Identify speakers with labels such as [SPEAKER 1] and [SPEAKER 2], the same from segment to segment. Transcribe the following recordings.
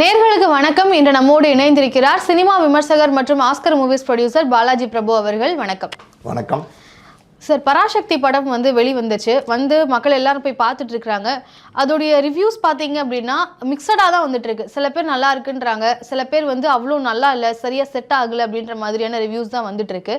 [SPEAKER 1] நேர்களுக்கு வணக்கம். இன்று நம்மோடு இணைந்திருக்கிறார் சினிமா விமர்சகர் மற்றும் Oscar movies producer Balaji Prabhu அவர்கள். வணக்கம்.
[SPEAKER 2] வணக்கம்.
[SPEAKER 1] சார் பராசக்தி படம் வந்து வெளிவந்துச்சு. வந்து மக்கள் எல்லாரும் போய் பார்த்துட்டு இருக்கிறாங்க அதோடைய ரிவ்யூஸ் பார்த்தீங்க அப்படின்னா மிக்சடாக தான் வந்துட்டு இருக்கு சில பேர் நல்லா இருக்குன்றாங்க. சில பேர் வந்து அவ்வளோ நல்லா இல்லை சரியாக செட் ஆகலை அப்படின்ற மாதிரியான ரிவ்யூஸ் தான் வந்துட்டு இருக்கு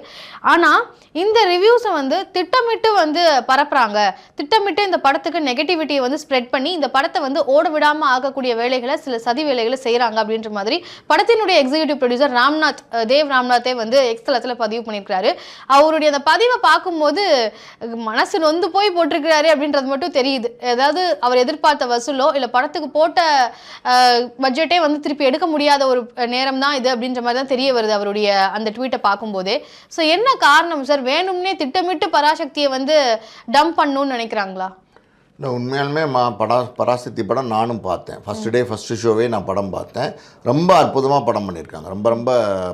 [SPEAKER 1] ஆனால் இந்த ரிவ்யூஸை வந்து திட்டமிட்டு வந்து பரப்புறாங்க. திட்டமிட்டு இந்த படத்துக்கு நெகட்டிவிட்டியை வந்து ஸ்ப்ரெட் பண்ணி இந்த படத்தை வந்து ஓட விடாமல் ஆகக்கூடிய வேலைகளை சில சதி வேலைகளை செய்கிறாங்க அப்படின்ற மாதிரி படத்தினுடைய எக்ஸிகியூட்டிவ் ப்ரொடியூசர் ராம்நாத் தேவ் ராம்நாத்தே வந்து எக்ஸ்தலத்தில் பதிவு பண்ணியிருக்காரு அவருடைய அந்த பதிவை பார்க்கும்போது மனசு நொந்து போய் போட்டிருக்கிறாரு அப்படின்றது மட்டும் தெரியுது. ஏதாவது அவர் எதிர்பார்த்த வசூலோ இல்லை படத்துக்கு போட்ட பட்ஜெட்டே வந்து திருப்பி எடுக்க முடியாத ஒரு நேரம் தான் இது அப்படின்ற மாதிரி தான் தெரிய வருது அவருடைய அந்த ட்வீட்டை பார்க்கும்போதே. ஸோ என்ன காரணம் சார் வேணும்னே திட்டமிட்டு பராசக்தியை வந்து டம்ப் பண்ணணும்னு நினைக்கிறாங்களா?
[SPEAKER 2] நான் உண்மையாலுமே மா படா பராசக்தி படம் நானும் பார்த்தேன். ஃபஸ்ட் டே ஃபஸ்ட்டு ஷோவே நான் படம் பார்த்தேன். ரொம்ப அற்புதமாக படம் பண்ணியிருக்காங்க. ரொம்ப ரொம்ப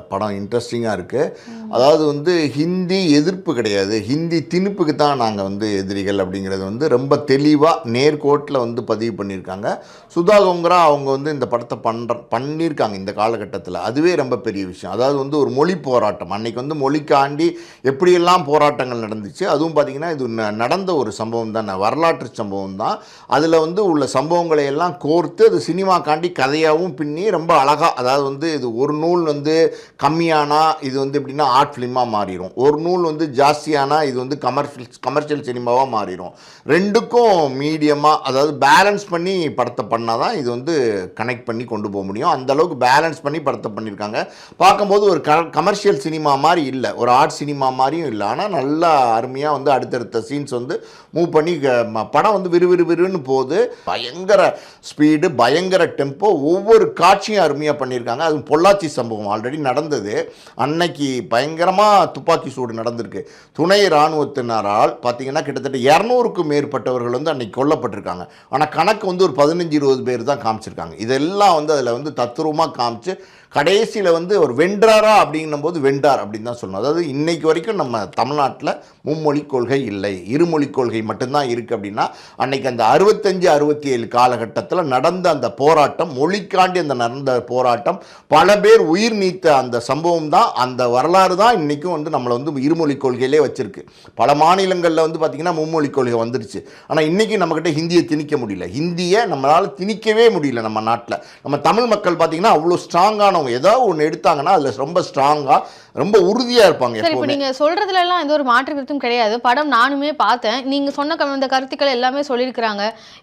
[SPEAKER 2] படம் இன்ட்ரெஸ்டிங்காக இருக்குது அதாவது வந்து ஹிந்தி எதிர்ப்பு கிடையாது. ஹிந்தி திணிப்புக்கு தான் நாங்கள் வந்து எதிரிகள் அப்படிங்கிறது வந்து ரொம்ப தெளிவாக நேர்கோட்டில் வந்து பதிவு பண்ணியிருக்காங்க. சுதா கோங்கரா அவங்க வந்து இந்த படத்தை பண்ணுற பண்ணியிருக்காங்க இந்த காலகட்டத்தில். அதுவே ரொம்ப பெரிய விஷயம். அதாவது வந்து ஒரு மொழி போராட்டம். அன்னைக்கு வந்து மொழிக்காண்டி எப்படியெல்லாம் போராட்டங்கள் நடந்துச்சு அதுவும் பார்த்திங்கன்னா இது ந- நடந்த ஒரு சம்பவம் தான் வரலாற்று சம்பவம் தான். அதில் வந்து உள்ள சம்பவங்களை எல்லாம் கோர்த்து அது சினிமாக்காண்டி கதையாகவும் பின்னி ரொம்ப அழகாக அதாவது வந்து இது ஒரு நூல் வந்து கம்மியானா இது வந்து எப்படின்னா ஆர்ட் ஃபிலிமாக மாறிடும் ஒரு நூல் வந்து ஜாஸ்தியானா இது வந்து கமர்ஷியல் கமர்ஷியல் சினிமாவாக மாறிடும் ரெண்டுக்கும் மீடியமாக அதாவது பேலன்ஸ் பண்ணி படத்தை பண்ண பண்ணால் தான் இது வந்து கனெக்ட் பண்ணி கொண்டு போக முடியும். அந்த அளவுக்கு பேலன்ஸ் பண்ணி படத்தை பண்ணியிருக்காங்க. பார்க்கும்போது ஒரு க கமர்ஷியல் சினிமா மாதிரி இல்லை. ஒரு ஆர்ட் சினிமா மாதிரியும் இல்லை. ஆனால் நல்லா அருமையாக வந்து அடுத்தடுத்த சீன்ஸ் வந்து மூவ் பண்ணி க- ம- படம் வந்து விறுவிறு விறுன்னு போகுது பயங்கர ஸ்பீடு பயங்கர டெம்போ ஒவ்வொரு காட்சியும் அருமையாக பண்ணியிருக்காங்க. அது பொள்ளாச்சி சம்பவம் ஆல்ரெடி நடந்தது. அன்னைக்கு பயங்கரமாக துப்பாக்கி சூடு நடந்திருக்கு. துணை இராணுவத்தினரால் பார்த்தீங்கன்னா கிட்டத்தட்ட இரநூறுக்கும் மேற்பட்டவர்கள் வந்து அன்னைக்கு கொல்லப்பட்டிருக்காங்க. ஆனால் கணக்கு வந்து ஒரு பதினஞ்சு இருபது பேர் தான் காமிச்சிருக்காங்க. இதெல்லாம் வந்து அதில் வந்து தத்ரூபமாக காமிச்சு கடைசியில் வந்து ஒரு வென்றாரா அப்படின்னும் போது வென்றார் அப்படின்னு தான் சொல்லணும். அதாவது இன்னைக்கு வரைக்கும் நம்ம தமிழ்நாட்டில் மும்மொழி கொள்கை இல்லை. இருமொழி கொள்கை மட்டும்தான் இருக்குது அப்படின்னா அன்னைக்கு அந்த அறுபத்தஞ்சு அறுபத்தி ஏழு காலகட்டத்தில் நடந்த அந்த போராட்டம் மொழிக்காண்டி அந்த நடந்த போராட்டம் பல பேர் உயிர் நீத்த அந்த சம்பவம் தான் அந்த வரலாறு தான் இன்றைக்கும் வந்து நம்மளை வந்து இருமொழி கொள்கையிலே வச்சிருக்கு. பல மாநிலங்களில் வந்து பார்த்திங்கன்னா மும்மொழி கொள்கை வந்துருச்சு ஆனால் இன்றைக்கி நம்மக்கிட்ட ஹிந்தியை திணிக்க முடியல. ஹிந்தியை நம்மளால் திணிக்கவே முடியல நம்ம நாட்டில். நம்ம தமிழ் மக்கள் பார்த்திங்கன்னா அவ்வளோ ஸ்ட்ராங்கானவங்க ஏதாவது ஒன்று எடுத்தாங்கன்னா அதில் ரொம்ப ஸ்ட்ராங்காக ரொம்ப உறுதியாக இருப்பாங்க
[SPEAKER 1] சரி இப்போ நீங்க சொல்றதுல எல்லாம் எந்த ஒரு மாற்று கருத்தும் கிடையாது. படம் நானுமே பார்த்தேன். நீங்க சொன்ன இந்த கருத்துக்கள் எல்லாமே சொல்லியிருக்கிறாங்க.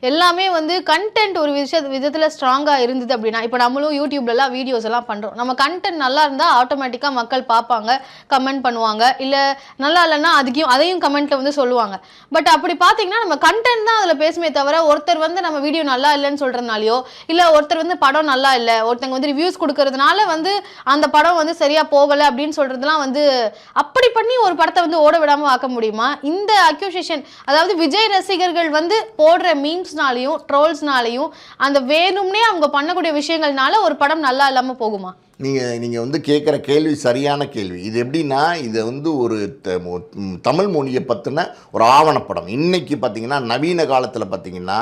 [SPEAKER 1] எல்லாமே வந்து கண்டென்ட் ஒரு விஷய விதத்துல ஸ்ட்ராங்கா இருந்தது அப்படின்னா இப்போ நம்மளும் யூடியூப்ல எல்லாம் வீடியோஸ் எல்லாம் பண்றோம். நம்ம கண்டென்ட் நல்லா இருந்தா ஆட்டோமேட்டிக்கா மக்கள் பார்ப்பாங்க கமெண்ட் பண்ணுவாங்க. இல்ல நல்லா இல்லைன்னா அதுக்கும் அதையும் கமெண்ட்ல வந்து சொல்லுவாங்க. பட் அப்படி பாத்தீங்கன்னா நம்ம கண்டென்ட் தான் அதுல பேசுமே தவிர ஒருத்தர் வந்து நம்ம வீடியோ நல்லா இல்லைன்னு சொல்றதுனாலயோ இல்ல ஒருத்தர் வந்து படம் நல்லா இல்ல ஒருத்தங்க வந்து ரிவ்யூஸ் கொடுக்கறதுனால வந்து அந்த படம் வந்து சரியா போகல அப்படின்னு சொல்றதுலாம் வந்து அப்படி பண்ணி ஒரு படத்தை வந்து ஓட விடாம ஆக்க முடியுமா? இந்த அக்யூசேஷன் அதாவது விஜய் ரசிகர்கள் வந்து போடுற மீம்ஸ்னாலையும் ட்ரோல்ஸ்னாலையும் அந்த வேணும்னே அவங்க பண்ணக்கூடிய விஷயங்கள்னால ஒரு படம் நல்லா இல்லாம போகுமா?
[SPEAKER 2] நீங்கள் நீங்கள் வந்து கேட்குற கேள்வி சரியான கேள்வி. இது எப்படின்னா இது வந்து ஒரு தமிழ் மொழியை பற்றின ஒரு ஆவணப்படம். இன்றைக்கி பார்த்தீங்கன்னா நவீன காலத்தில் பார்த்தீங்கன்னா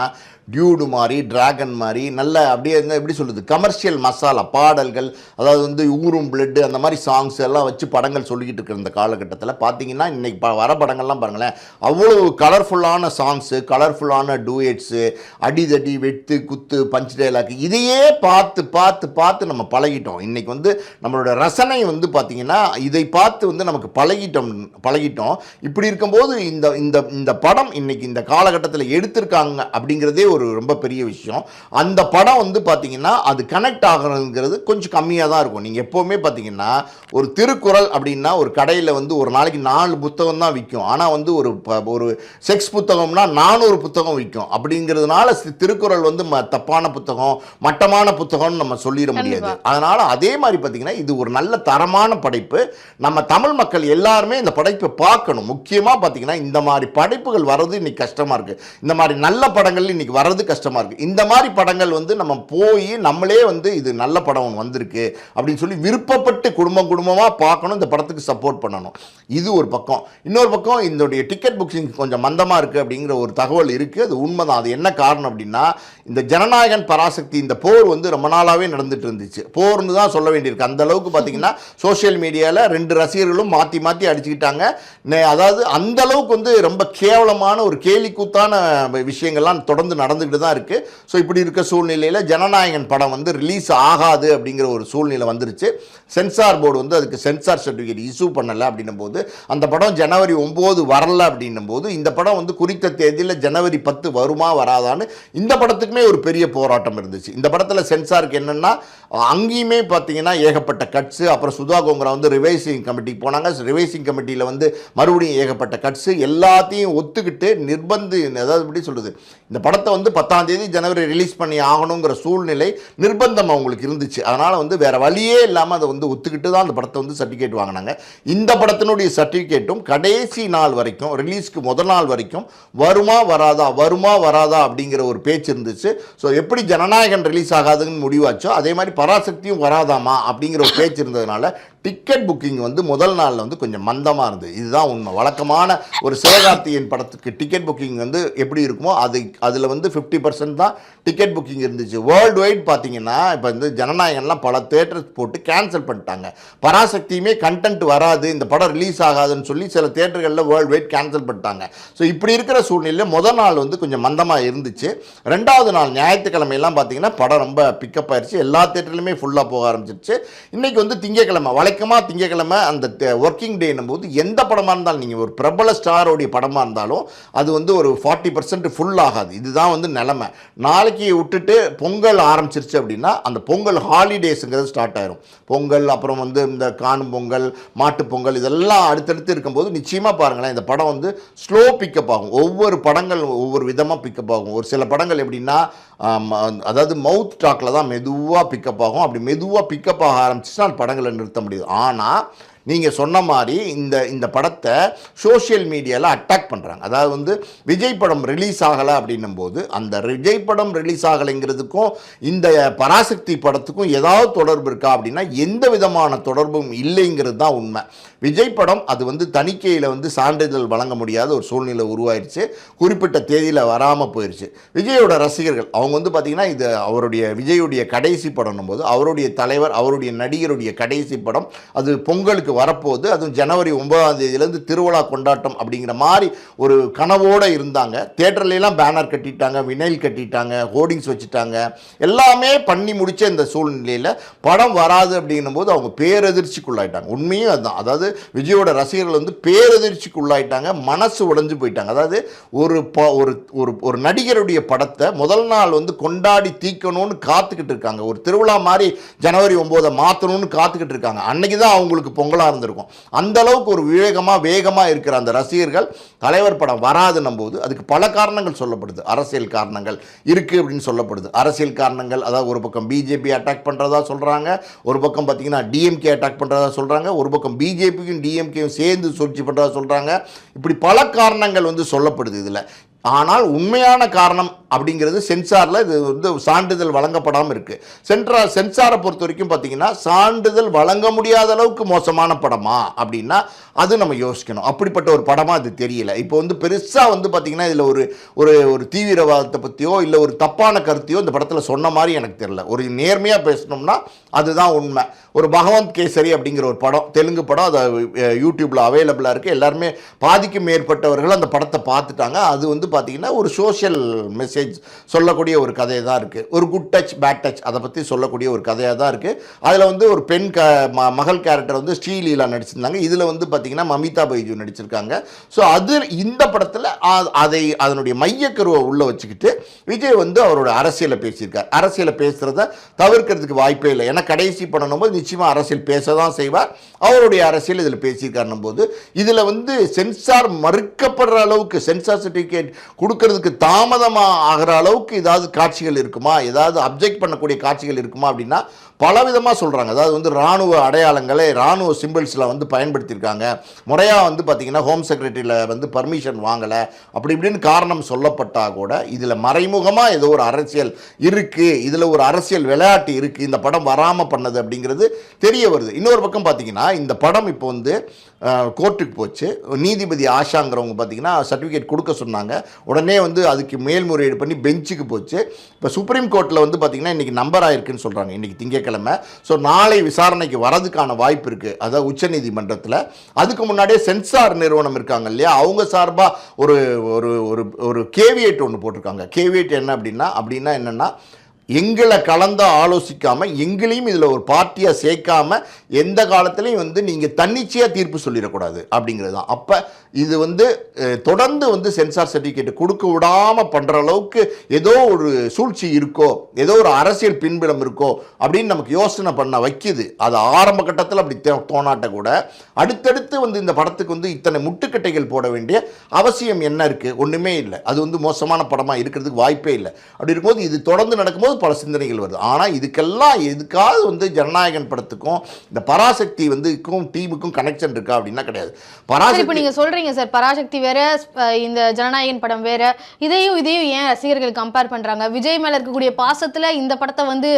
[SPEAKER 2] டியூடு மாதிரி டிராகன் மாதிரி நல்ல அப்படியே இருந்தால் எப்படி சொல்கிறது கமர்ஷியல் மசாலா பாடல்கள் அதாவது வந்து ஊரும் பிளட்டு அந்த மாதிரி சாங்ஸ் எல்லாம் வச்சு படங்கள் சொல்லிக்கிட்டு இருக்கிற இந்த காலகட்டத்தில் பார்த்தீங்கன்னா இன்றைக்கி ப வர படங்கள்லாம் பாருங்களேன் அவ்வளோ கலர்ஃபுல்லான சாங்ஸு கலர்ஃபுல்லான டூயட்ஸு அடிதடி வெட்டு குத்து பஞ்ச் டைலாக்கு இதையே பார்த்து பார்த்து பார்த்து நம்ம பழகிட்டோம். இன்றைக்கி இன்னைக்கு வந்து நம்மளோட ரசனை வந்து பார்த்தீங்கன்னா இதை பார்த்து வந்து நமக்கு பழகிட்டோம் பழகிட்டோம். இப்படி இருக்கும்போது இந்த இந்த இந்த படம் இன்னைக்கு இந்த காலகட்டத்தில் எடுத்திருக்காங்க அப்படிங்கிறதே ஒரு ரொம்ப பெரிய விஷயம். அந்த படம் வந்து பார்த்தீங்கன்னா அது கனெக்ட் ஆகிறதுங்கிறது கொஞ்சம் கம்மியாக தான் இருக்கும். நீங்கள் எப்போவுமே பார்த்தீங்கன்னா ஒரு திருக்குறள் அப்படின்னா ஒரு கடையில் வந்து ஒரு நாளைக்கு நாலு புத்தகம் தான் விற்கும் ஆனால் வந்து ஒரு ஒரு செக்ஸ் புத்தகம்னா நானூறு புத்தகம் விற்கும் அப்படிங்கிறதுனால திருக்குறள் வந்து ம தப்பான புத்தகம் மட்டமான புத்தகம்னு நம்ம சொல்லிட முடியாது. அதனால் அதே மாதிரி பார்த்தீங்கன்னா இது ஒரு நல்ல தரமான படைப்பு. நம்ம தமிழ் மக்கள் எல்லாருமே இந்த படைப்பை பார்க்கணும். முக்கியமாக பார்த்தீங்கன்னா இந்த மாதிரி படைப்புகள் வர்றது இன்றைக்கி கஷ்டமாக இருக்குது இந்த மாதிரி நல்ல படங்கள் இன்றைக்கி வர்றது கஷ்டமாக இருக்குது இந்த மாதிரி படங்கள் வந்து நம்ம போய் நம்மளே வந்து இது நல்ல படம் ஒன்று வந்திருக்கு அப்படின்னு சொல்லி விருப்பப்பட்டு குடும்பம் குடும்பமாக பார்க்கணும் இந்த படத்துக்கு சப்போர்ட் பண்ணணும். இது ஒரு பக்கம். இன்னொரு பக்கம் இதனுடைய டிக்கெட் புக்கிங் கொஞ்சம் மந்தமாக இருக்குது அப்படிங்கிற ஒரு தகவல் இருக்குது அது உண்மைதான். அது என்ன காரணம் அப்படின்னா இந்த ஜனநாயகன் பராசக்தி இந்த போர் வந்து ரொம்ப நாளாகவே நடந்துட்டு இருந்துச்சு. போர்னு தான் சொல்ல வேண்டியிருக்கு. அந்த அளவுக்கு பார்த்தீங்கன்னா சோஷியல் மீடியாவில் ரெண்டு ரசிகர்களும் மாற்றி மாற்றி அடிச்சுக்கிட்டாங்க. அதாவது அந்த அளவுக்கு வந்து ரொம்ப கேவலமான ஒரு கேலிக்கூத்தான விஷயங்கள்லாம் தொடர்ந்து நடந்துக்கிட்டு தான் இருக்குது ஸோ இப்படி இருக்க சூழ்நிலையில் ஜனநாயகன் படம் வந்து ரிலீஸ் ஆகாது அப்படிங்கிற ஒரு சூழ்நிலை வந்துருச்சு. சென்சார் போர்டு வந்து அதுக்கு சென்சார் சர்டிஃபிகேட் இஷ்யூ பண்ணலை அப்படின்னும் போது அந்த படம் ஜனவரி ஒம்பது வரல அப்படின்னும் போது இந்த படம் வந்து குறித்த தேதியில் ஜனவரி பத்து வருமா வராதான்னு இந்த படத்துக்குமே ஒரு பெரிய போராட்டம் இருந்துச்சு. இந்த படத்தில் சென்சாருக்கு என்னென்னா அங்கேயுமே பார்த்தீங்கன்னா ஏகப்பட்ட கட்ஸு அப்புறம் சுதா கோங்கரா வந்து ரிவைசிங் கமிட்டிக்கு போனாங்க. ரிவைசிங் கமிட்டியில் வந்து மறுபடியும் ஏகப்பட்ட கட்ஸு எல்லாத்தையும் ஒத்துக்கிட்டு நிர்பந்து அதாவது எப்படி சொல்கிறது இந்த படத்தை வந்து பத்தாம் தேதி ஜனவரி ரிலீஸ் பண்ணி ஆகணுங்கிற சூழ்நிலை நிர்பந்தம் அவங்களுக்கு இருந்துச்சு. அதனால் வந்து வேறு வழியே இல்லாமல் அதை வந்து ஒத்துக்கிட்டு தான் அந்த படத்தை வந்து சர்டிஃபிகேட் வாங்கினாங்க. இந்த படத்தினுடைய சர்டிஃபிகேட்டும் கடைசி நாள் வரைக்கும் ரிலீஸ்க்கு முதல் நாள் வரைக்கும் வருமா வராதா வருமா வராதா அப்படிங்கிற ஒரு பேச்சு இருந்துச்சு. ஸோ எப்படி ஜனநாயகன் ரிலீஸ் ஆகாதுன்னு முடிவாச்சோ அதே மாதிரி பராசக்தியும் வராதாமா அப்படிங்கிற ஒரு பேச்சு இருந்ததுனால டிக்கெட் புக்கிங் வந்து முதல் நாளில் வந்து கொஞ்சம் மந்தமாக இருந்தது. இதுதான் உண்மை. வழக்கமான ஒரு சிவகார்த்தியின் படத்துக்கு டிக்கெட் புக்கிங் வந்து எப்படி இருக்குமோ அது அதில் வந்து ஃபிஃப்டி பர்சன்ட் தான் டிக்கெட் புக்கிங் இருந்துச்சு. வேர்ல்டு வைட் பார்த்தீங்கன்னா இப்போ வந்து ஜனநாயகன்லாம் பல தேட்டர்ஸ் போட்டு கேன்சல் பண்ணிட்டாங்க. பராசக்தியுமே கண்டென்ட் வராது இந்த படம் ரிலீஸ் ஆகாதுன்னு சொல்லி சில தேட்டர்களில் வேர்ல்டு வைட் கேன்சல் பண்ணிட்டாங்க. ஸோ இப்படி இருக்கிற சூழ்நிலையில் முதல் நாள் வந்து கொஞ்சம் மந்தமாக இருந்துச்சு. ரெண்டாவது நாள் ஞாயிற்றுக்கிழமையெல்லாம் பார்த்தீங்கன்னா படம் ரொம்ப பிக்கப் ஆயிடுச்சு எல்லா தேட்டர்லையுமே ஃபுல்லாக போக ஆரம்பிச்சிருச்சு. இன்றைக்கி வந்து திங்கக்கிழமை வழக்கமாக திங்கக்கிழமை அந்த ஒர்க்கிங் டேன்னும் போது எந்த படமாக இருந்தாலும் நீங்கள் ஒரு பிரபல ஸ்டாரோடைய படமாக இருந்தாலும் அது வந்து ஒரு ஃபார்ட்டி பர்சன்ட் ஃபுல் ஆகாது. இதுதான் வந்து நிலமை. நாளைக்கு விட்டுட்டு பொங்கல் ஆரம்பிச்சிருச்சு அப்படின்னா அந்த பொங்கல் ஹாலிடேஸுங்கிறது ஸ்டார்ட் ஆயிரும். பொங்கல் அப்புறம் வந்து இந்த காணும் பொங்கல் மாட்டுப் பொங்கல் இதெல்லாம் அடுத்தடுத்து இருக்கும்போது நிச்சயமாக பாருங்களேன் இந்த படம் வந்து ஸ்லோ பிக்கப் ஆகும். ஒவ்வொரு படங்கள் ஒவ்வொரு விதமாக பிக்கப் ஆகும். ஒரு சில படங்கள் எப்படின்னா அதாவது மவுத் டாக்கில் தான் மெதுவாக பிக்கப் ஆகும். அப்படி மெதுவாக பிக்கப் ஆக ஆரம்பிச்சுன்னா படங்களை நிறுத்த முடியுது. ஆனால் நீங்கள் சொன்ன மாதிரி இந்த இந்த படத்தை சோஷியல் மீடியாவில் அட்டாக் பண்ணுறாங்க அதாவது வந்து விஜய் படம் ரிலீஸ் ஆகலை அப்படின்னும் போது அந்த விஜய் படம் ரிலீஸ் ஆகலைங்கிறதுக்கும் இந்த பராசக்தி படத்துக்கும் ஏதாவது தொடர்பு இருக்கா அப்படின்னா எந்த விதமான தொடர்பும் இல்லைங்கிறது தான் உண்மை. விஜய் படம் அது வந்து தணிக்கையில் வந்து சான்றிதழ் வழங்க முடியாத ஒரு சூழ்நிலை உருவாயிருச்சு. குறிப்பிட்ட தேதியில் வராமல் போயிடுச்சு விஜயோட ரசிகர்கள் அவங்க வந்து பார்த்திங்கன்னா இது அவருடைய விஜயுடைய கடைசி படம்னும் போது அவருடைய தலைவர் அவருடைய நடிகருடைய கடைசி படம் அது பொங்கலுக்கு வரப்போகுது அதுவும் ஜனவரி ஒன்பதாம் தேதியிலேருந்து திருவிழா கொண்டாட்டம் அப்படிங்கிற மாதிரி ஒரு கனவோடு இருந்தாங்க. தேட்டர்லாம் பேனர் கட்டிட்டாங்க வினைல் கட்டிட்டாங்க ஹோர்டிங்ஸ் வச்சுட்டாங்க. எல்லாமே பண்ணி முடிச்ச இந்த சூழ்நிலையில் படம் வராது அப்படின்னும் போது அவங்க பேரதிர்ச்சிக்குள்ளாயிட்டாங்க. உண்மையும் அதுதான். அதாவது விஜயோட ரசிகர்கள் வந்து பேரதிர்ச்சிக்குள்ளாயிட்டாங்க மனசு உடைஞ்சு போயிட்டாங்க. அதாவது ஒரு ப ஒரு ஒரு ஒரு நடிகருடைய படத்தை முதல் நாள் வந்து கொண்டாடி தீக்கணும்னு காத்துக்கிட்டு இருக்காங்க. ஒரு திருவிழா மாதிரி ஜனவரி ஒம்போதை மாற்றணும்னு காத்துக்கிட்டு இருக்காங்க. அன்னைக்கு தான் அவங்களுக்கு பொங்கல் பொங்கலாக இருந்திருக்கும். அந்த அளவுக்கு ஒரு விவேகமாக வேகமாக இருக்கிற அந்த ரசிகர்கள் தலைவர் படம் வராதுன்னும் போது அதுக்கு பல காரணங்கள் சொல்லப்படுது. அரசியல் காரணங்கள் இருக்குது அப்படின்னு சொல்லப்படுது. அரசியல் காரணங்கள் அதாவது ஒரு பக்கம் பிஜேபி அட்டாக் பண்ணுறதா சொல்கிறாங்க ஒரு பக்கம் பார்த்தீங்கன்னா டிஎம்கே அட்டாக் பண்ணுறதா சொல்கிறாங்க ஒரு பக்கம் பிஜேபிக்கும் டிஎம்கேயும் சேர்ந்து சூழ்ச்சி பண்ணுறதா சொல்கிறாங்க இப்படி பல காரணங்கள் வந்து சொல்லப்படுது இதில். ஆனால் உண்மையான காரணம் அப்படிங்கிறது சென்சாரில் இது வந்து சான்றிதழ் வழங்கப்படாமல் இருக்குது சென்ட்ரா சென்சாரை பொறுத்த வரைக்கும் பார்த்தீங்கன்னா சான்றிதழ் வழங்க முடியாத அளவுக்கு மோசமான படமா அப்படின்னா அது நம்ம யோசிக்கணும். அப்படிப்பட்ட ஒரு படமாக அது தெரியல. இப்போ வந்து பெருசாக வந்து பார்த்திங்கன்னா இதில் ஒரு ஒரு ஒரு தீவிரவாதத்தை பற்றியோ இல்லை ஒரு தப்பான கருத்தையோ இந்த படத்தில் சொன்ன மாதிரி எனக்கு தெரியல. ஒரு நேர்மையாக பேசணும்னா அதுதான் உண்மை. ஒரு பகவந்த் கேசரி அப்படிங்கிற ஒரு படம் தெலுங்கு படம் அது யூடியூப்பில் அவைலபிளாக இருக்குது எல்லாருமே பாதிக்கும் மேற்பட்டவர்கள் அந்த படத்தை பார்த்துட்டாங்க. அது வந்து பார்த்திங்கன்னா ஒரு சோஷியல் மெசேஜ் சொல்லக்கூடிய ஒரு கதையை தான் இருக்குது ஒரு குட் டச் பேட் டச் அதை பற்றி சொல்லக்கூடிய ஒரு கதையாக தான் இருக்குது அதில் வந்து ஒரு பெண் க ம மகள் கேரக்டர் வந்து ஸ்ரீலீலா நடிச்சிருந்தாங்க. இதில் வந்து பார்த்திங்கன்னா மமிதா பைஜு நடிச்சிருக்காங்க. ஸோ அது இந்த படத்தில் அதை அதனுடைய மையக்கருவை உள்ளே வச்சுக்கிட்டு விஜய் வந்து அவரோட அரசியலை பேசியிருக்கார். அரசியலை பேசுகிறத தவிர்க்கிறதுக்கு வாய்ப்பே இல்லை. ஏன்னா கடைசி படணும் போது நிச்சயமாக அரசியல் பேச தான் செய்வார். அவருடைய அரசியல் இதில் பேசியிருக்காருன்னும் போது இதில் வந்து சென்சார் மறுக்கப்படுற அளவுக்கு சென்சார் சர்டிஃபிகேட் கொடுக்கறதுக்கு தாமதமாக ஆகிற அளவுக்கு ஏதாவது காட்சிகள் இருக்குமா? ஏதாவது அப்ஜெக்ட் பண்ணக்கூடிய காட்சிகள் இருக்குமா அப்படின்னா பலவிதமாக சொல்கிறாங்க அதாவது வந்து இராணுவ அடையாளங்களை இராணுவ சிம்பிள்ஸில் வந்து பயன்படுத்தியிருக்காங்க. முறையாக வந்து பார்த்திங்கன்னா ஹோம் செக்ரட்டரியில் வந்து பர்மிஷன் வாங்கலை. அப்படி இப்படின்னு காரணம் சொல்லப்பட்டால் கூட இதில் மறைமுகமாக ஏதோ ஒரு அரசியல் இருக்குது இதில் ஒரு அரசியல் விளையாட்டு இருக்குது இந்த படம் வராமல் பண்ணது அப்படிங்கிறது தெரிய வருது. இன்னொரு பக்கம் பார்த்தீங்கன்னா இந்த படம் இப்போ வந்து கோர்ட்டுக்கு போச்சு. நீதிபதி ஆஷாங்கிறவங்க பார்த்தீங்கன்னா சர்டிஃபிகேட் கொடுக்க சொன்னாங்க. உடனே வந்து அதுக்கு மேல்முறையீடு பண்ணி பெஞ்சுக்கு போச்சு. இப்போ சுப்ரீம் கோர்ட்டில் வந்து பார்த்திங்கன்னா இன்றைக்கி நம்பர் ஆயிருக்குன்னு சொல்கிறாங்க இன்றைக்கி திங்கக்கிழமை ஸோ நாளை விசாரணைக்கு வரதுக்கான வாய்ப்பு இருக்குது அதாவது உச்சநீதிமன்றத்தில். அதுக்கு முன்னாடியே சென்சார் நிறுவனம் இருக்காங்க இல்லையா? அவங்க சார்பாக ஒரு ஒரு ஒரு ஒரு கேவியேட் ஒன்று போட்டிருக்காங்க. கேவியேட் என்ன அப்படின்னா அப்படின்னா என்னென்னா எங்களை கலந்து ஆலோசிக்காமல் எங்களையும் இதில் ஒரு பார்ட்டியாக சேர்க்காம எந்த காலத்துலையும் வந்து நீங்கள் தன்னிச்சையாக தீர்ப்பு சொல்லிடக்கூடாது அப்படிங்கிறது தான். அப்போ இது வந்து தொடர்ந்து வந்து சென்சார் சர்டிஃபிகேட் கொடுக்க விடாமல் பண்ணுற அளவுக்கு ஏதோ ஒரு சூழ்ச்சி இருக்கோ ஏதோ ஒரு அரசியல் பின்பிடம் இருக்கோ அப்படின்னு நமக்கு யோசனை பண்ண வைக்குது. அது ஆரம்ப கட்டத்தில் அப்படி தோணாட்ட கூட அடுத்தடுத்து வந்து இந்த படத்துக்கு வந்து இத்தனை முட்டுக்கட்டைகள் போட வேண்டிய அவசியம் என்ன இருக்குது ஒன்றுமே இல்லை. அது வந்து மோசமான படமாக இருக்கிறதுக்கு வாய்ப்பே இல்லை. அப்படி இருக்கும்போது இது தொடர்ந்து நடக்கும்போது பல சிந்தனைகள் வருது. ஆனால் இதுக்கெல்லாம் எதுக்காவது வந்து ஜனநாயகன் படத்துக்கும் இந்த பராசக்தி வந்து இதுக்கும் டீமுக்கும் கனெக்ஷன் இருக்கா அப்படின்னா கிடையாது.
[SPEAKER 1] சார் இப்போ
[SPEAKER 2] பராசக்தி
[SPEAKER 1] நீங்க சொல்றீங்க சார் பராசக்தி வேற இந்த ஜனநாயகன் படம் வேற இதையும் இதையும் ஏன் ரசிகர்கள் கம்பேர் பண்றாங்க? விஜய் மேல இருக்கக்கூடிய பாசத்துல இந்த படத்தை வந்து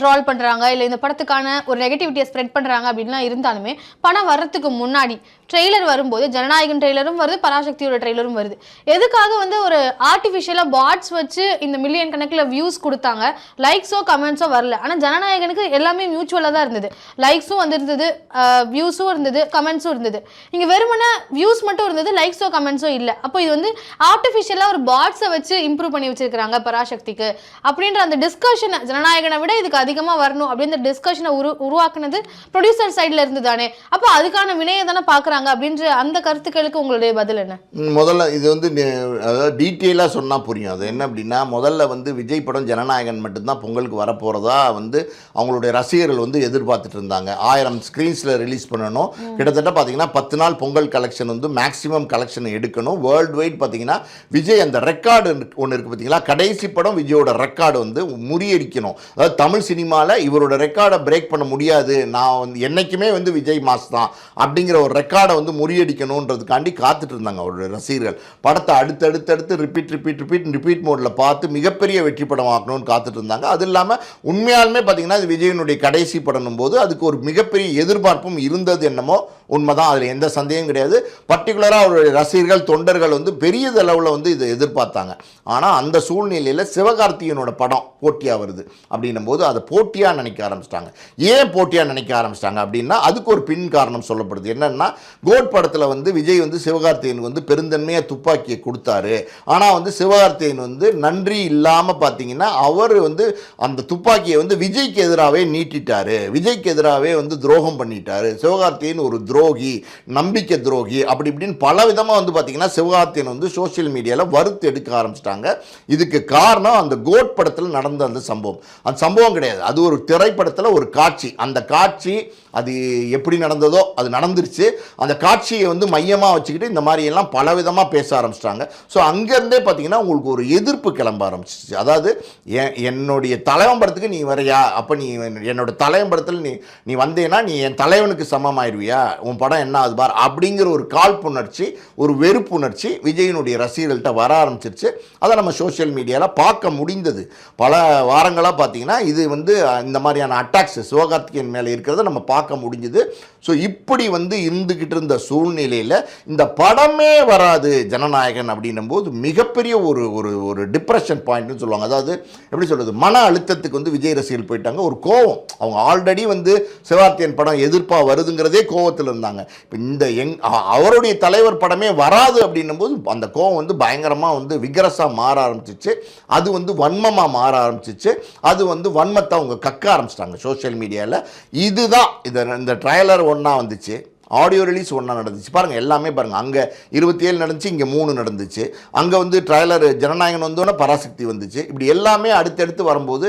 [SPEAKER 1] ட்ரால் பண்றாங்க? இல்ல இந்த படத்துக்கான ஒரு நெகட்டிவிட்டியை ஸ்ப்ரெட் பண்றாங்க அப்படின்லாம் இருந்தாலுமே படம் வர்றதுக்கு முன்னாடி ட்ரெய்லர் வரும்போது ஜனநாயகன் ட்ரெய்லரும் வருது பராசக்தியோட ட்ரெய்லரும் வருது. எதுக்காக வந்து ஒரு ஆர்டிஃபிஷியலாக பாட்ஸ் வச்சு இந்த மில்லியன் கணக்கில் வியூஸ் கொடுத்தாங்க? லைக்ஸோ கமெண்ட்ஸோ வரல. ஆனால் ஜனநாயகனுக்கு எல்லாமே மியூச்சுவலாக தான் இருந்தது. லைக்ஸும் வந்திருந்தது வியூஸும் இருந்தது கமெண்ட்ஸும் இருந்தது. இங்கே வெறுமனே வியூஸ் மட்டும் இருந்தது லைக்ஸோ கமெண்ட்ஸோ இல்லை. அப்போ இது வந்து ஆர்டிஃபிஷியலாக ஒரு பாட்ஸை வச்சு இம்ப்ரூவ் பண்ணி வச்சிருக்கிறாங்க பராசக்திக்கு. அப்படின்ற அந்த டிஸ்கஷனை ஜனநாயகனை விட இதுக்கு அதிகமாக வரணும் அப்படின்ற டிஸ்கஷனை உரு உருவாக்குனது ப்ரொடியூசர் சைடில் இருந்து தானே அப்போ அதுக்கான வினையை தானே பார்க்குறாங்க. அப்படின்ற அந்த கருத்துக்களுக்கு உங்களுடைய பதில் என்ன?
[SPEAKER 2] முதல்ல இது வந்து அதாவது டீட்டெயிலாக சொன்னால் புரியும். அது என்ன அப்படின்னா முதல்ல வந்து விஜய் படம் ஜனநாயகன் மட்டும்தான் பொங்கலுக்கு வரப்போகிறதா வந்து அவங்களுடைய ரசிகர்கள் வந்து எதிர்பார்த்துட்டு இருந்தாங்க. ஆயிரம் ஸ்க்ரீன்ஸில் ரிலீஸ் பண்ணணும். கிட்டத்தட்ட பார்த்தீங்கன்னா பத்து நாள் பொங்கல் கலெக்ஷன் வந்து மேக்ஸிமம் கலெக்ஷன் எடுக்கணும். வேர்ல்டு வைட் பார்த்தீங்கன்னா விஜய் அந்த ரெக்கார்டு ஒன்று இருக்குது பார்த்தீங்களா கடைசி படம் விஜயோட ரெக்கார்டு வந்து முறியடிக்கணும். அதாவது தமிழ் சினிமாவில் இவரோட ரெக்கார்டை பிரேக் பண்ண முடியாது. நான் வந்து என்னைக்குமே வந்து விஜய் மாஸ் தான் அப்படிங்கிற ஒரு ரெக்கார்டை வந்து முறியடிக்கணுன்றதுக்காண்டி காத்துட்டு இருந்தாங்க அவருடைய ரசிகர்கள். படத்தை அடுத்தடுத்து அடுத்து ரிப்பீட் ரிப்பீட் ரிப்பீட் ரிப்பீட் மோடில் பார்த்து மிகப்பெரிய வெற்றி படம் ஆக்கணும்னு காத்துட்டு இருந்தாங்க. அது இல்லாமல் உண்மையாலுமே பார்த்தீங்கன்னா அது விஜயனுடைய கடைசி படம் போது அதுக்கு ஒரு மிகப்பெரிய எதிர்பார்ப்பும் இருந்தது என்னமோ உண்மைதான். அதில் எந்த சந்தேகம் கிடையாது. பர்டிகுலராக அவருடைய ரசிகர்கள் தொண்டர்கள் வந்து பெரிய அளவில் வந்து இதை எதிர்பார்த்தாங்க. ஆனால் அந்த சூழ்நிலையில் சிவகார்த்திகேயனோட படம் போட்டியாக வருது அப்படின்னும் போது அதை போட்டியாக நினைக்க ஆரம்பிச்சிட்டாங்க. ஏன் போட்டியாக நினைக்க ஆரம்பிச்சிட்டாங்க அப்படின்னா அதுக்கு ஒரு பின் காரணம் சொல்லப்படுது. என்னென்னா கோட் படத்தில் வந்து விஜய் வந்து சிவகார்த்திகேயனுக்கு வந்து பெருந்தன்மையாக துப்பாக்கியை கொடுத்தாரு. ஆனால் வந்து சிவகார்த்திகேயன் வந்து நன்றி இல்லாமல் பார்த்தீங்கன்னா அவர் வந்து அந்த துப்பாக்கியை வந்து விஜய்க்கு எதிராகவே நீட்டிட்டாரு. விஜய்க்கு எதிராகவே வந்து துரோகம் பண்ணிட்டாரு. சிவகார்த்திகேயன் ஒரு துரோகி நம்பிக்கை துரோகி அப்படி இப்படின்னு பல விதமாக வந்து பார்த்தீங்கன்னா சிவகார்த்திகேயன் வந்து சோஷியல் மீடியாவில் வறுத்து எடுக்க ஆரம்பிச்சிட்டாங்க. இதுக்கு காரணம் அந்த கோட் படத்தில் நடந்த அந்த சம்பவம். அந்த சம்பவம் கிடையாது. அது ஒரு திரைப்படத்தில் ஒரு காட்சி. அந்த காட்சி அது எப்படி நடந்ததோ அது நடந்துருச்சு. அந்த காட்சியை வந்து மையமாக வச்சுக்கிட்டு இந்த மாதிரி எல்லாம் பல விதமாக பேச ஆரம்பிச்சிட்டாங்க. ஸோ அங்கேருந்தே பார்த்தீங்கன்னா உங்களுக்கு ஒரு எதிர்ப்பு கிளம்ப ஆரம்பிச்சிச்சு. அதாவது என் என்னுடைய தலைவன் படத்துக்கு நீ வரையா? அப்போ நீ என்னோட தலைவன் படத்தில் நீ நீ வந்தேன்னா நீ என் தலைவனுக்கு சமமாயிருவியா? உன் படம் என்ன ஆகுது பார்? அப்படிங்கிற ஒரு காழ்ப்புணர்ச்சி ஒரு வெறுப்புணர்ச்சி விஜயனுடைய ரசிகர்கள்ட்ட வர ஆரம்பிச்சிருச்சு. அதை நம்ம சோஷியல் மீடியாவில் பார்க்க முடிந்தது. பல வாரங்களாக பார்த்தீங்கன்னா இது வந்து இந்த மாதிரியான அட்டாக்ஸ் சிவகார்த்திகேயன் மேலே இருக்கிறத நம்ம பார்க்க பார்க்க முடிஞ்சுது. ஸோ இப்படி வந்து இருந்துக்கிட்டு இருந்த சூழ்நிலையில் இந்த படமே வராது ஜனநாயகன் அப்படின்னும் போது மிகப்பெரிய ஒரு ஒரு ஒரு டிப்ரெஷன் பாயிண்ட்னு சொல்லுவாங்க. அதாவது எப்படி சொல்கிறது மன அழுத்தத்துக்கு வந்து விஜய் ரசிகர்கள் போயிட்டாங்க. ஒரு கோவம். அவங்க ஆல்ரெடி வந்து சிவார்த்தியன் படம் எதிர்ப்பாக வருதுங்கிறதே கோவத்தில் இருந்தாங்க. இப்போ இந்த எங் அவருடைய தலைவர் படமே வராது அப்படின்னும் போது அந்த கோவம் வந்து பயங்கரமாக வந்து விகரஸாக மாற ஆரம்பிச்சிச்சு. அது வந்து வன்மமாக மாற ஆரம்பிச்சிச்சு. அது வந்து வன்மத்தை அவங்க கக்க ஆரம்பிச்சிட்டாங்க சோஷியல் மீடியாவில் இதுதான் இந்த இந்த ட்ரைலர் ஒன்றா வந்துச்சு. ஆடியோ ரிலீஸ் ஒன்றா நடந்துச்சு. பாருங்கள் எல்லாமே பாருங்கள் அங்கே இருபத்தி ஏழு நடந்துச்சு இங்கே மூணு நடந்துச்சு. அங்கே வந்து ட்ரைலர் ஜனநாயகன் வந்தோன்னே பராசக்தி வந்துச்சு. இப்படி எல்லாமே அடுத்தடுத்து வரும்போது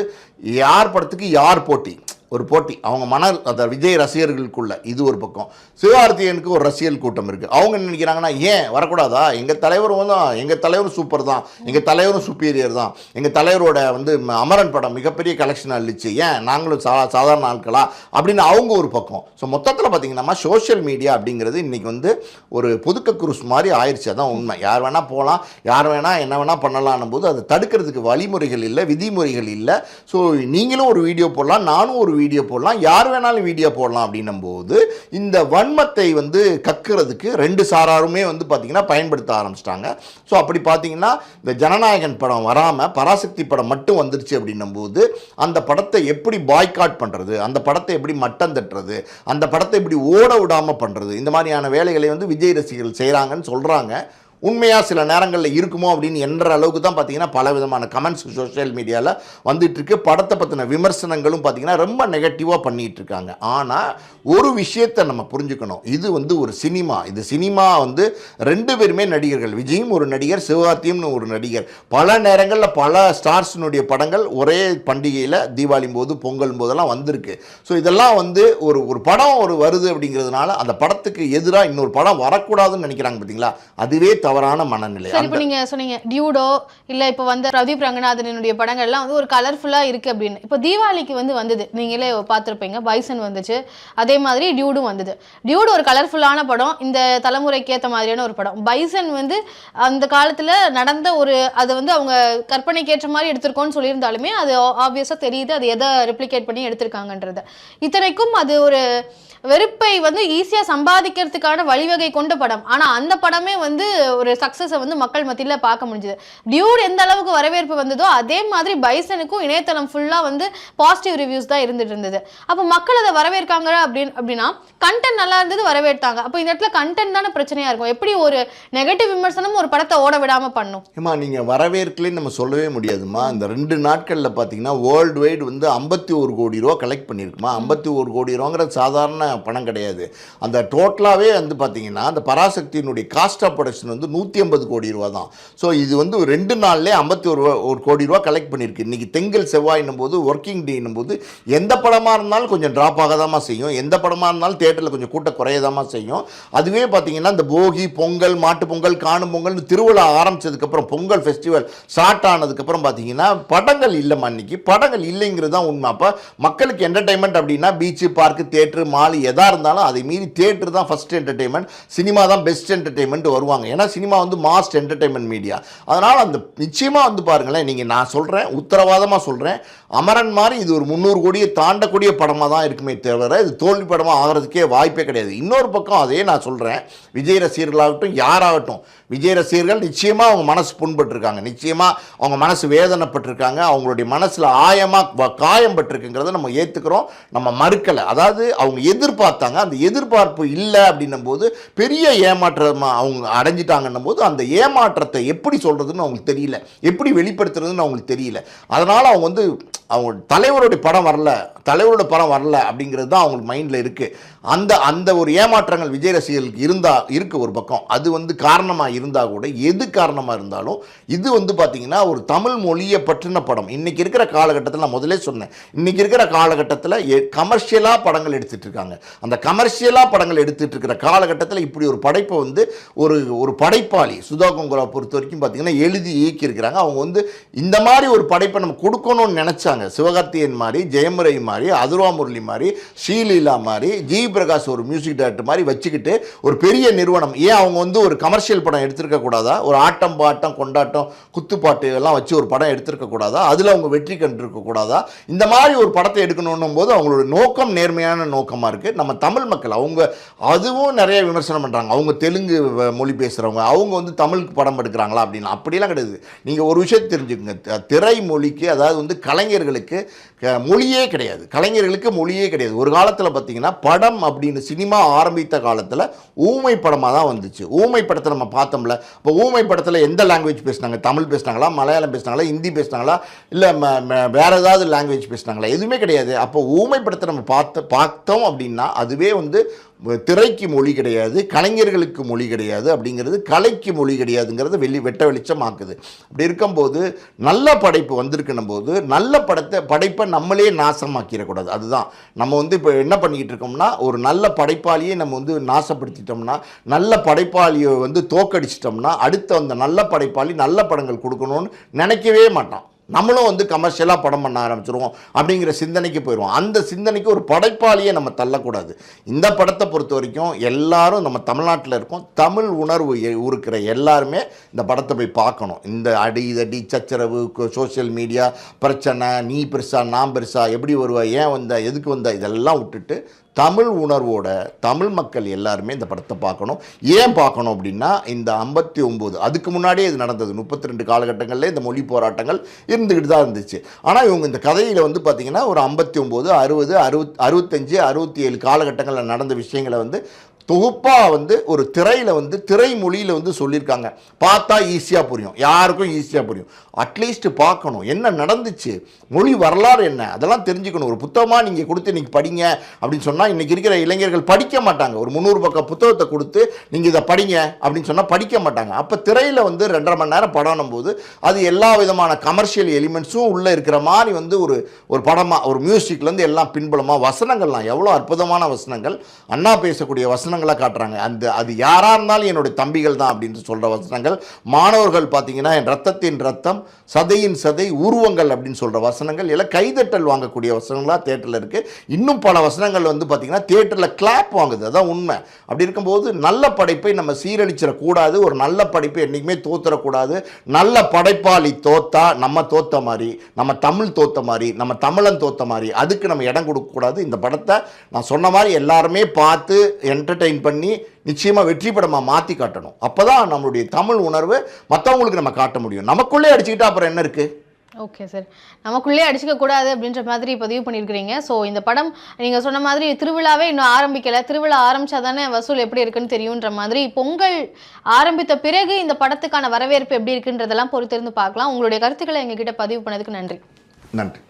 [SPEAKER 2] யார் படத்துக்கு யார் போட்டி? ஒரு போட்டி. அவங்க மன அந்த விஜய் ரசிகர்களுக்குள்ள இது ஒரு பக்கம். சிவகார்த்திகனுக்கு ஒரு ரசிகல் கூட்டம் இருக்குது அவங்க என்ன நினைக்கிறாங்கன்னா ஏன்? வரக்கூடாதா? எங்கள் தலைவரும் தான் எங்கள் தலைவரும் சூப்பர் தான். எங்கள் தலைவரும் சுப்பீரியர் தான். எங்கள் தலைவரோட வந்து அமரன் படம் மிகப்பெரிய கலெக்ஷன் அள்ளிச்சு ஏன்? நாங்களும் சா சாதாரண ஆட்களா? அப்படின்னு அவங்க ஒரு பக்கம். ஸோ மொத்தத்தில் பார்த்தீங்கன்னா சோஷியல் மீடியா அப்படிங்கிறது இன்றைக்கி வந்து ஒரு புதுக்க குருஸ் மாதிரி ஆயிடுச்சு அதான் உண்மை. யார் வேணால் போகலாம் யார் வேணால் என்ன வேணால் பண்ணலாம்னும் போது அதை தடுக்கிறதுக்கு வழிமுறைகள் இல்லை விதிமுறைகள் இல்லை. ஸோ நீங்களும் ஒரு வீடியோ போடலாம். நானும் ஒரு வீடியோ போடலாம். யார் வேணாலும் வீடியோ போடலாம் அப்படின்னும் போது இந்த வன்மத்தை வந்து கக்குறதுக்கு ரெண்டு சாராருமே வந்து பார்த்திங்கன்னா பயன்படுத்த ஆரம்பிச்சிட்டாங்க. ஸோ அப்படி பார்த்தீங்கன்னா இந்த ஜனநாயகன் படம் வராமல் பராசக்தி படம் மட்டும் வந்துருச்சு அப்படின்னும் போது அந்த படத்தை எப்படி பாய்காட் பண்ணுறது அந்த படத்தை எப்படி மட்டம் தட்டுறது? அந்த படத்தை எப்படி ஓட விடாமல் பண்ணுறது இந்த மாதிரியான வேலைகளை வந்து விஜய் ரசிகர்கள் செய்கிறாங்கன்னு சொல்கிறாங்க உண்மையாக சில நேரங்களில் இருக்குமோ அப்படின்னு என்ற அளவுக்கு தான் பார்த்தீங்கன்னா பல விதமான கமெண்ட்ஸ் சோஷியல் மீடியாவில் வந்துட்டு இருக்கு. படத்தை பற்றின விமர்சனங்களும் பார்த்தீங்கன்னா ரொம்ப நெகட்டிவாக பண்ணிட்டு இருக்காங்க. ஆனால் ஒரு விஷயத்தை நம்ம புரிஞ்சுக்கணும். இது வந்து ஒரு சினிமா. இது சினிமா வந்து ரெண்டு பேருமே நடிகர்கள். விஜயும் ஒரு நடிகர் சிவகார்த்தியும்னு ஒரு நடிகர். பல நேரங்களில் பல ஸ்டார்ஸினுடைய படங்கள் ஒரே பண்டிகையில் தீபாவளி போது பொங்கல் போதெல்லாம் வந்திருக்கு. ஸோ இதெல்லாம் வந்து ஒரு ஒரு படம் ஒரு வருது அப்படிங்கிறதுனால அந்த படத்துக்கு எதிராக இன்னொரு படம் வரக்கூடாதுன்னு நினைக்கிறாங்க பார்த்தீங்களா அதுவே தவறான மனநிலை.
[SPEAKER 1] சரி இப்போ நீங்க சொன்னீங்க டியூடோ இல்ல இப்போ வந்து பிரதீப் ரங்கநாதனுடைய படங்கள்லாம் வந்து ஒரு கலர்ஃபுல்லா இருக்கு அப்படின்னு. இப்போ தீபாவளிக்கு வந்து வந்தது நீங்களே பார்த்துருப்பீங்க பைசன் வந்துச்சு அதே மாதிரி டியூடும் வந்தது. டியூடு ஒரு கலர்ஃபுல்லான படம் இந்த தலைமுறைக்கு ஏற்ற மாதிரியான ஒரு படம். பைசன் வந்து அந்த காலத்துல நடந்த ஒரு அது வந்து அவங்க கற்பனைக்கு ஏற்ற மாதிரி எடுத்திருக்கோம்னு சொல்லியிருந்தாலுமே அது ஆப்வியஸாக தெரியுது அது எதை ரெப்ளிகேட் பண்ணி எடுத்திருக்காங்கன்றது. இத்தனைக்கும் அது ஒரு வெறுப்பை வந்து ஈஸியாக சம்பாதிக்கிறதுக்கான வழிவகை கொண்ட படம். ஆனால் அந்த படமே வந்து ஒரு சக்ஸஸை வந்து மக்கள் மத்தியில் பார்க்க முடிஞ்சுது. டியூட் எந்த அளவுக்கு வரவேற்பு வந்ததோ அதே மாதிரி பைசனுக்கும் இணையதளம் ஃபுல்லாக வந்து பாசிட்டிவ் ரிவ்யூஸ் தான் இருந்துட்டு இருந்தது. அப்போ மக்கள் அதை வரவேற்காங்க அப்படின்னு அப்படின்னா கண்டென்ட் நல்லா இருந்தது வரவேற்றாங்க. அப்போ இந்த இடத்துல கண்டென்ட் தானே பிரச்சனையாக இருக்கும். எப்படி ஒரு நெகட்டிவ் விமர்சனம் ஒரு படத்தை ஓட விடாமல் பண்ணும்?
[SPEAKER 2] ஏமா நீங்கள் வரவேற்கலைன்னு நம்ம சொல்லவே முடியாதும்மா. இந்த ரெண்டு நாட்களில் பார்த்தீங்கன்னா வேர்ல்டு வைடு வந்து ஐம்பத்தி ஒரு கோடி ரூபா கலெக்ட் பண்ணியிருக்குமா? ஐம்பத்தி ஒரு கோடி ரூபாங்கிற சாதாரண பணம் கிடையாது. அந்த டோட்டலாகவே வந்து பார்த்தீங்கன்னா அந்த பராசக்தியினுடைய காஸ்ட் ஆஃப் ப்ரொடக்ஷன் வந்து நூற்றி ஐம்பது கோடி ரூபா தான் ஸோ இது வந்து ஒரு ரெண்டு நாள்லேயே ஐம்பத்தி ஒரு ஒரு கோடி ரூபா கலெக்ட் பண்ணியிருக்கு இன்றைக்கி தெங்கல் செவ்வாயின்னும் போது ஒர்க்கிங் டேன்னும் போது எந்த படமாக இருந்தாலும் கொஞ்சம் ட்ராப் ஆகதாம்மா செய்யும். எந்த படமாக இருந்தாலும் தேட்டரில் கொஞ்சம் கூட்ட குறையதாமா செய்யும். அதுவே பார்த்தீங்கன்னா இந்த போகி பொங்கல் மாட்டு பொங்கல் காணும் பொங்கல்னு திருவிழா ஆரம்பிச்சதுக்கப்புறம் பொங்கல் ஃபெஸ்டிவல் ஸ்டார்ட் ஆனதுக்கப்புறம் பார்த்தீங்கன்னா படங்கள் இல்லைம்மா இன்றைக்கி படங்கள் இல்லைங்கிறது தான் உண்மை. அப்போ மக்களுக்கு என்டர்டைன்மெண்ட் அப்படின்னா பீச்சு பார்க்கு தேட்டரு மால் எதாக இருந்தாலும் அதை மீறி தேட்டர் தான் ஃபஸ்ட் என்டர்டெயின்மெண்ட் சினிமா தான் பெஸ்ட் என்டர்டெயின்மெண்ட் வருவாங்க. ஏன்னா சினிமா வந்து மாஸ்ட் என்டர்டெயின்மெண்ட் மீடியா அதனால் அந்த நிச்சயமாக வந்து பாருங்களேன் நீங்கள் நான் சொல்கிறேன் உத்தரவாதமாக சொல்கிறேன் அமரன் மாதிரி இது ஒரு முந்நூறு கோடியை தாண்டக்கூடிய படமாக தான் இருக்குமே தவிர இது தோல்வி படமாக ஆகிறதுக்கே வாய்ப்பே கிடையாது. இன்னொரு பக்கம் அதே நான் சொல்கிறேன் விஜய் ரசிகர்களாகட்டும் யாராகட்டும் விஜய் ரசிகர்கள் நிச்சயமாக அவங்க மனசு புண்பட்டிருக்காங்க. நிச்சயமாக அவங்க மனசு வேதனைப்பட்டிருக்காங்க. அவங்களுடைய மனசில் ஆயமாக காயம் பட்டிருக்குங்கிறத நம்ம ஏற்றுக்கிறோம் நம்ம மறுக்கலை. அதாவது அவங்க எதிர்பார்த்தாங்க. அந்த எதிர்பார்ப்பு இல்லை அப்படின்னும் போது பெரிய ஏமாற்றம் அவங்க அடைஞ்சிட்டாங்கன்னும் போது அந்த ஏமாற்றத்தை எப்படி சொல்கிறதுன்னு அவங்களுக்கு தெரியல. எப்படி வெளிப்படுத்துறதுன்னு அவங்களுக்கு தெரியல. அதனால் அவங்க வந்து அவங்க தலைவருடைய படம் வரல தலைவரோட படம் வரல அப்படிங்கிறது தான் அவங்களுக்கு மைண்டில் இருக்குது அந்த அந்த ஒரு ஏமாற்றங்கள் விஜய் ரசிகர்களுக்கு இருந்தால் இருக்குது ஒரு பக்கம். அது வந்து காரணமாக இருந்தால் கூட எது காரணமாக இருந்தாலும் இது வந்து பார்த்தீங்கன்னா ஒரு தமிழ் மொழியை பற்றின படம். இன்றைக்கி இருக்கிற காலகட்டத்தில் நான் முதலே சொன்னேன். இன்றைக்கி இருக்கிற காலகட்டத்தில் கமர்ஷியலாக படங்கள் எடுத்துகிட்டு இருக்காங்க. அந்த கமர்ஷியலாக படங்கள் எடுத்துகிட்ருக்கிற இருக்கிற காலகட்டத்தில் இப்படி ஒரு படைப்பை வந்து ஒரு ஒரு படைப்பாளி சுதா கொங்குரா பொறுத்த வரைக்கும் பார்த்தீங்கன்னா எழுதி இயக்கியிருக்கிறாங்க. அவங்க வந்து இந்த மாதிரி ஒரு படைப்பை நம்ம கொடுக்கணும்னு நினச்சாங்க. சிவகார்த்தியன் மாதிரி ஜெயமுறை மாதிரி அதுர்வா முரளி மாதிரி ஸ்ரீலீலா மாதிரி ஜி பிரகாஷ் ஒரு மியூசிக் டைரக்டர் மாதிரி வச்சுக்கிட்டு ஒரு பெரிய நிறுவனம். ஏன் அவங்க வந்து ஒரு கமர்ஷியல் படம் எடுத்திருக்க கூடாதா? ஒரு ஆட்டம் பாட்டம் கொண்டாட்டம் குத்துப்பாட்டு எல்லாம் வச்சு ஒரு படம் எடுத்திருக்க கூடாதா? அதில் அவங்க வெற்றி கண்டிருக்க கூடாதா? இந்த மாதிரி ஒரு படத்தை எடுக்கணும் போது அவங்களோட நோக்கம் நேர்மையான நோக்கமாக இருக்குது நம்ம தமிழ் மக்கள் அவங்க அதுவும் நிறைய விமர்சனம் பண்ணுறாங்க அவங்க தெலுங்கு மொழி பேசுகிறவங்க அவங்க வந்து தமிழுக்கு படம் எடுக்கிறாங்களா அப்படின்னு. அப்படிலாம் கிடையாது. நீங்கள் ஒரு விஷயத்தை தெரிஞ்சுக்கோங்க. திரைமொழிக்கு திரை மொழிக்கு அதாவது வந்து கலைஞர் க- மொழியே கிடையாது. கலைஞர்களுக்கு மொழியே கிடையாது. ஒரு காலத்தில் பார்த்தீங்கன்னா படம் அப்படின்னு சினிமா ஆரம்பித்த காலத்தில் ஊமை படமாக தான் வந்துச்சு. ஊமை படத்தை நம்ம பார்த்தோம்ல. இப்போ ஊமை படத்தில் எந்த லாங்குவேஜ் பேசுனாங்க? தமிழ் பேசுனாங்களா? மலையாளம் பேசினாங்களா? ஹிந்தி பேசினாங்களா? இல்லை வேறு ஏதாவது லாங்குவேஜ் பேசினாங்களா? எதுவுமே கிடையாது. அப்போ ஊமை படத்தை நம்ம பார்த்து பார்த்தோம் அப்படின்னா அதுவே வந்து திரைக்கு மொழி கிடையாது கலைஞர்களுக்கு மொழி கிடையாது அப்படிங்கிறது கலைக்கு மொழி கிடையாதுங்கிறது வெளி வெட்ட வெளிச்சமாக்குது. அப்படி இருக்கும்போது நல்ல படைப்பு வந்திருக்கணும் போது நல்ல படத்தை படைப்பை நம்மளே நாசமாக்கிடக்கூடாது. அதுதான். நம்ம வந்து இப்போ என்ன பண்ணிக்கிட்டு இருக்கோம்னா ஒரு நல்ல படைப்பாளியை நம்ம வந்து நாசப்படுத்திட்டோம்னா நல்ல படைப்பாளியை வந்து தோக்கடிச்சிட்டோம்னா அடுத்த அந்த நல்ல படைப்பாளி நல்ல படங்கள் கொடுக்கணும்னு நினைக்கவே மாட்டான். நம்மளும் வந்து கமர்ஷியலாக படம் பண்ண ஆரம்பிச்சிருவோம் அப்படிங்கிற சிந்தனைக்கு போயிடுவோம் அந்த சிந்தனைக்கு ஒரு படைப்பாளியை நம்ம தள்ளக்கூடாது. இந்த படத்தை பொறுத்த வரைக்கும் எல்லாரும் நம்ம தமிழ்நாட்டில் இருக்கோம். தமிழ் உணர்வு இருக்கிற எல்லாருமே இந்த படத்தை போய் பார்க்கணும். இந்த அடி இதடி சச்சரவு சோஷியல் மீடியா பிரச்சனை நீ பெருசா நான் பெருசா எப்படி வருவா ஏன் வந்த எதுக்கு வந்த இதெல்லாம் விட்டுட்டு தமிழ் உணர்வோட தமிழ் மக்கள் எல்லாருமே இந்த படத்தை பார்க்கணும். ஏன் பார்க்கணும் அப்படின்னா இந்த ஐம்பத்தி ஒம்பது அதுக்கு முன்னாடியே இது நடந்தது. முப்பத்தி ரெண்டு காலகட்டங்களில் இந்த மொழி போராட்டங்கள் இருந்துக்கிட்டு தான் இருந்துச்சு. ஆனால் இவங்க இந்த கதையில் வந்து பார்த்திங்கன்னா ஒரு ஐம்பத்தி ஒம்பது அறுபது அறுபத் அறுபத்தஞ்சு அறுபத்தி ஏழு காலகட்டங்களில் நடந்த விஷயங்களை வந்து தொகுப்பாக வந்து ஒரு திரையில் வந்து திரை மொழியில் வந்து சொல்லியிருக்காங்க. பார்த்தா ஈஸியாக புரியும். யாருக்கும் ஈஸியாக புரியும். அட்லீஸ்ட் பார்க்கணும். என்ன நடந்துச்சு? மொழி வரலாறு என்ன? அதெல்லாம் தெரிஞ்சுக்கணும். ஒரு புத்தகமாக நீங்கள் கொடுத்து இன்றைக்கி படிங்க அப்படின்னு சொன்னால் இன்றைக்கி இருக்கிற இளைஞர்கள் படிக்க மாட்டாங்க. ஒரு முந்நூறு பக்கம் புத்தகத்தை கொடுத்து நீங்கள் இதை படிங்க அப்படின்னு சொன்னால் படிக்க மாட்டாங்க. அப்போ திரையில் வந்து ரெண்டரை மணி நேரம் படம் போது அது எல்லா விதமான கமர்ஷியல் எலிமெண்ட்ஸும் உள்ளே இருக்கிற மாதிரி வந்து ஒரு ஒரு படமாக ஒரு மியூசிக்லேருந்து எல்லாம் பின்புலமாக வசனங்கள்லாம். எவ்வளோ அற்புதமான வசனங்கள். அண்ணா பேசக்கூடிய வசனங்களை காட்டுறாங்க. அந்த அது யாராக இருந்தாலும் என்னுடைய தம்பிகள் தான் அப்படின்னு சொல்கிற வசனங்கள். மாணவர்கள் பார்த்தீங்கன்னா என் ரத்தத்தின் ரத்தம் சதையின் சதை உருவங்கள் அப்படின்னு சொல்கிற வசனங்கள். எல்லாம் கைதட்டல் வாங்கக்கூடிய வசனங்களாக தேட்டரில் இருக்குது இன்னும் பல வசனங்கள் வந்து பார்த்திங்கன்னா தேட்டரில் கிளாப் வாங்குது. அதான் உண்மை. அப்படி இருக்கும்போது நல்ல படைப்பை நம்ம சீரழிச்சிடக்கூடாது. ஒரு நல்ல படைப்பை என்றைக்குமே தோத்துறக்கூடாது நல்ல படைப்பாளி தோத்தா நம்ம தோத்த மாதிரி நம்ம தமிழ் தோத்த மாதிரி நம்ம தமிழன் தோத்த மாதிரி அதுக்கு நம்ம இடம் கொடுக்கக்கூடாது. இந்த படத்தை நான் சொன்ன மாதிரி எல்லாருமே பார்த்து என்டர்டெயின் பண்ணி நிச்சயமாக வெற்றி படமாக மாற்றி காட்டணும். அப்போ தான் நம்மளுடைய தமிழ் உணர்வு மற்றவங்களுக்கு நம்ம காட்ட முடியும். நமக்குள்ளே அடிச்சுக்கிட்டா அப்புறம் என்ன இருக்குது
[SPEAKER 1] ஓகே சார் நமக்குள்ளே அடிச்சுக்க கூடாது அப்படின்ற மாதிரி பதிவு பண்ணியிருக்கிறீங்க. ஸோ இந்த படம் நீங்க சொன்ன மாதிரி திருவிழாவே இன்னும் ஆரம்பிக்கல. திருவிழா ஆரம்பிச்சா தானே வசூல் எப்படி இருக்குன்னு தெரியுன்ற மாதிரி பொங்கல் ஆரம்பித்த பிறகு இந்த படத்துக்கான வரவேற்பு எப்படி இருக்குன்றதெல்லாம் பொறுத்திருந்து பார்க்கலாம். உங்களுடைய கருத்துக்களை எங்ககிட்ட பதிவு பண்ணதுக்கு நன்றி.
[SPEAKER 2] நன்றி.